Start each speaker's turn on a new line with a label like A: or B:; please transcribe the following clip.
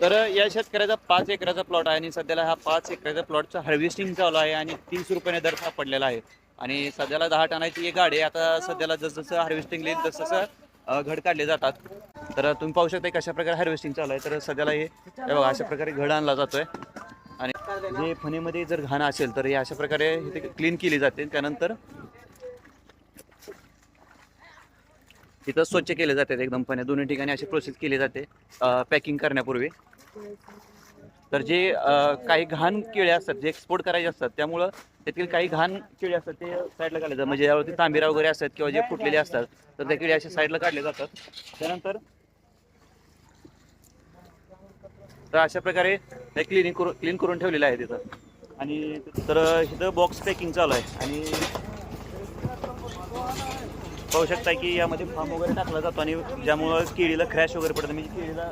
A: तर या शेतकऱ्याचा पाच एकराचा प्लॉट आहे आणि सध्याला हा पाच एकराचा प्लॉटचा हार्वेस्टिंग चालू आहे आणि तीनशे रुपयाने दर सापडलेला आहे. आणि सध्याला दहा टनाची एक गाडी आहे. आता सध्याला जसजसं जसं हार्वेस्टिंग येईल तसं घड काढले जातात. तर तुम्ही पाहू शकता कशा प्रकारे हार्वेस्टिंग चालू आहे. तर सध्याला हे बघा अशा प्रकारे घड आणला जातोय. आणि जे फणीमध्ये जर घाण असेल तर हे अशा प्रकारे क्लीन केली जाते. त्यानंतर तिथं स्वच्छ केले जाते एकदम पण दोन्ही ठिकाणी अशी प्रोसेस केली जाते पॅकिंग करण्यापूर्वी. तर जे काही घाण किडे असतात जे एक्सपोर्ट करायचे असतात त्यामुळं त्यातील काही घाण किडे असतात ते साईडला काढले जातात. म्हणजे यावरती तांबिरा वगैरे असतात किंवा जे फुटलेले असतात तर त्या किडे असे साईडला काढले जातात. त्यानंतर तर अशा प्रकारे हे क्लिनिंग करून क्लीन करून ठेवलेलं आहे तिथं. आणि तर इथं बॉक्स पॅकिंग चालू आहे. आणि पाहू शकता की यामध्ये फार्म वगैरे टाकला जातो आणि ज्यामुळं केळीला क्रॅश वगैरे पडतं. म्हणजे केळीला